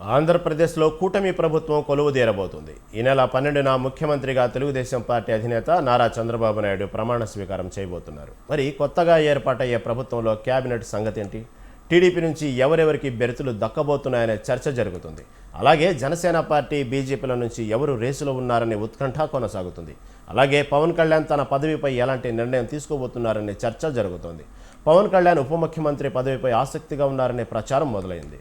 ఆంధ్రప్రదేశ్లో కూటమి ప్రభుత్వం కొలువు తీరబోతుంది. ఈ నెల పన్నెండున ముఖ్యమంత్రిగా తెలుగుదేశం పార్టీ అధినేత నారా చంద్రబాబు నాయుడు ప్రమాణ స్వీకారం చేయబోతున్నారు. మరి కొత్తగా ఏర్పాటయ్యే ప్రభుత్వంలో కేబినెట్ సంగతి ఏంటి టీడీపీ నుంచి ఎవరెవరికి బెరుతులు దక్కబోతున్నాయనే చర్చ జరుగుతుంది. అలాగే జనసేన పార్టీ బీజేపీల నుంచి ఎవరు రేసులో ఉన్నారనే ఉత్కంఠ కొనసాగుతుంది. అలాగే పవన్ కళ్యాణ్ తన పదవిపై ఎలాంటి నిర్ణయం తీసుకోబోతున్నారనే చర్చ జరుగుతోంది. పవన్ కళ్యాణ్ ఉప ముఖ్యమంత్రి పదవిపై ఆసక్తిగా ఉన్నారనే ప్రచారం మొదలైంది.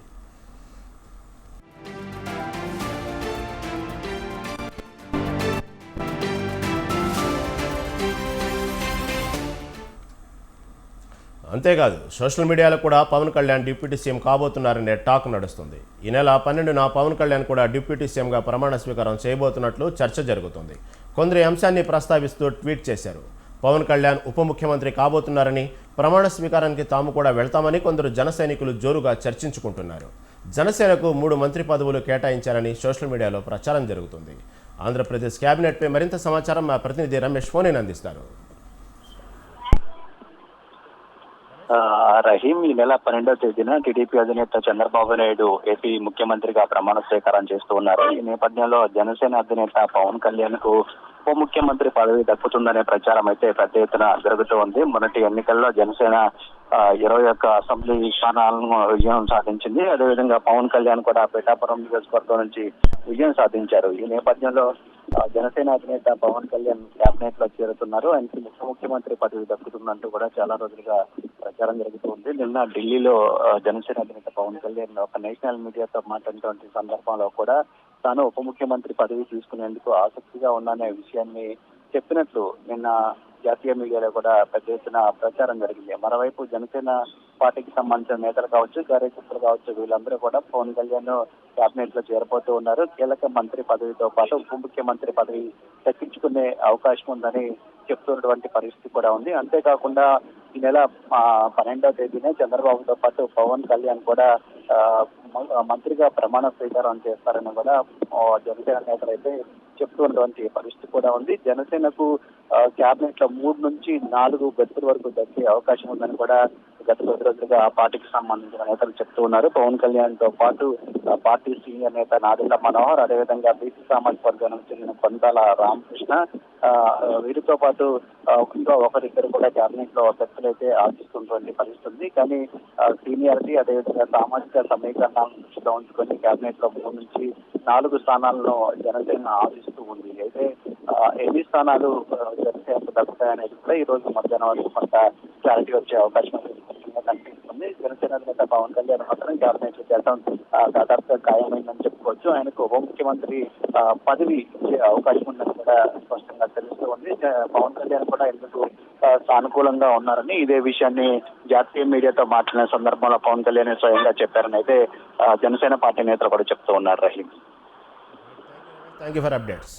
అంతేకాదు సోషల్ మీడియాలో కూడా పవన్ కళ్యాణ్ డిప్యూటీ సీఎం కాబోతున్నారనే టాక్ నడుస్తుంది. ఈ నెల పన్నెండున పవన్ కళ్యాణ్ కూడా డిప్యూటీ సీఎంగా ప్రమాణ స్వీకారం చేయబోతున్నట్లు చర్చ జరుగుతుంది. కొందరు అంశాన్ని ప్రస్తావిస్తూ ట్వీట్ చేశారు. పవన్ కళ్యాణ్ ఉప ముఖ్యమంత్రి కాబోతున్నారని ప్రమాణ స్వీకారానికి తాము కూడా వెళ్తామని కొందరు జనసైనికులు జోరుగా చర్చించుకుంటున్నారు. జనసేనకు మూడు మంత్రి పదవులు కేటాయించారని సోషల్ మీడియాలో ప్రచారం జరుగుతుంది. ఆంధ్రప్రదేశ్ కేబినెట్పై మరింత సమాచారం మా ప్రతినిధి రమేష్ ఫోనీని అందిస్తారు ఆ, రహీం ఈ నెల పన్నెండవ తేదీన టీడీపీ అధినేత చంద్రబాబు నాయుడు ఏపీ ముఖ్యమంత్రిగా ప్రమాణ స్వీకారం చేస్తూ ఉన్నారు. ఈ నేపథ్యంలో జనసేన అధినేత పవన్ కళ్యాణ్కు ఉప ముఖ్యమంత్రి పదవి దక్కుతుందనే ప్రచారం అయితే పెద్ద ఎత్తున జరుగుతూ ఉంది. మొన్నటి ఎన్నికల్లో జనసేన ఇరవై ఒక్క అసెంబ్లీ స్థానాలను విజయం సాధించింది. అదేవిధంగా పవన్ కళ్యాణ్ కూడా పిఠాపురం నియోజకవర్గం నుంచి విజయం సాధించారు. ఈ నేపథ్యంలో జనసేన అధినేత పవన్ కళ్యాణ్ కేబినెట్లో చేరుతున్నారు. ఆయనకి ముఖ్యమంత్రి పదవి దక్కుతుందంటూ కూడా చాలా రోజులుగా ప్రచారం జరుగుతుంది. నిన్న ఢిల్లీలో జనసేన అధినేత పవన్ కళ్యాణ్ ఒక నేషనల్ మీడియాతో మాట్లాడినటువంటి సందర్భంలో కూడా తాను ఉప ముఖ్యమంత్రి పదవి తీసుకునేందుకు ఆసక్తిగా ఉన్నానే విషయాన్ని చెప్పినట్లు నిన్న జాతీయ మీడియాలో కూడా పెద్ద ఎత్తున ప్రచారం జరిగింది. మరోవైపు జనసేన పార్టీకి సంబంధించిన నేతలు కావచ్చు కార్యకర్తలు కావచ్చు వీళ్ళందరూ కూడా పవన్ కళ్యాణ్ కేబినెట్లో చేరిపోతూ ఉన్నారు. కీలక మంత్రి పదవితో పాటు ఉప ముఖ్యమంత్రి పదవి దక్కించుకునే అవకాశం ఉందని చెప్తున్నటువంటి పరిస్థితి కూడా ఉంది. అంతేకాకుండా ఈ నెల పన్నెండవ తేదీనే చంద్రబాబుతో పాటు పవన్ కళ్యాణ్ కూడా మంత్రిగా ప్రమాణ స్వీకారం చేస్తారని కూడా జనసేన నేతలు అయితే చెప్తున్నటువంటి పరిస్థితి కూడా ఉంది. జనసేనకు క్యాబినెట్లో మూడు నుంచి నాలుగు గతుల వరకు దక్కే అవకాశం ఉందని కూడా గత కొద్ది రోజులుగా ఆ పార్టీకి సంబంధించిన నేతలు చెప్తూ ఉన్నారు. పవన్ కళ్యాణ్తో పాటు పార్టీ సీనియర్ నేత నాదెళ్ళ మనోహర్ అదేవిధంగా బీసీ సామాజిక వర్గానికి చెందిన కొందాల రామకృష్ణ వీరితో పాటు ఇంకా ఒకరిద్దరు కూడా కేబినెట్లో వ్యక్తులు అయితే ఆశిస్తున్నటువంటి పరిస్థితి ఉంది కానీ సీనియారిటీ అదేవిధంగా సామాజిక సమీకరణాలను దృష్టిలో ఉంచుకొని కేబినెట్లో మూడు నుంచి నాలుగు స్థానాలను జనసేన ఆశిస్తూ ఉంది. అయితే ఎన్ని స్థానాలు ఆ, జనసేనకు దక్కుతాయనేది కూడా ఈ రోజు మధ్యాహ్నం వరకు కొంత క్లారిటీ వచ్చే అవకాశం ఉంది. ఉంది. జనసేన అధినేత పవన్ కళ్యాణ్ మాత్రం క్యాబినెట్ చేద్దాం దాదాపుగా ఖాయమైందని చెప్పుకోవచ్చు. ఆయనకు ఉప ముఖ్యమంత్రి పదవి ఇచ్చే అవకాశం ఉందని కూడా స్పష్టంగా తెలుస్తూ ఉంది. పవన్ కళ్యాణ్ కూడా ఎందుకు సానుకూలంగా ఉన్నారని ఇదే విషయాన్ని జాతీయ మీడియాతో మాట్లాడిన సందర్భంలో పవన్ కళ్యాణ్ స్వయంగా చెప్పారని అయితే జనసేన పార్టీ నేతలు కూడా చెప్తూ ఉన్నారు. Rahim. Thank you for updates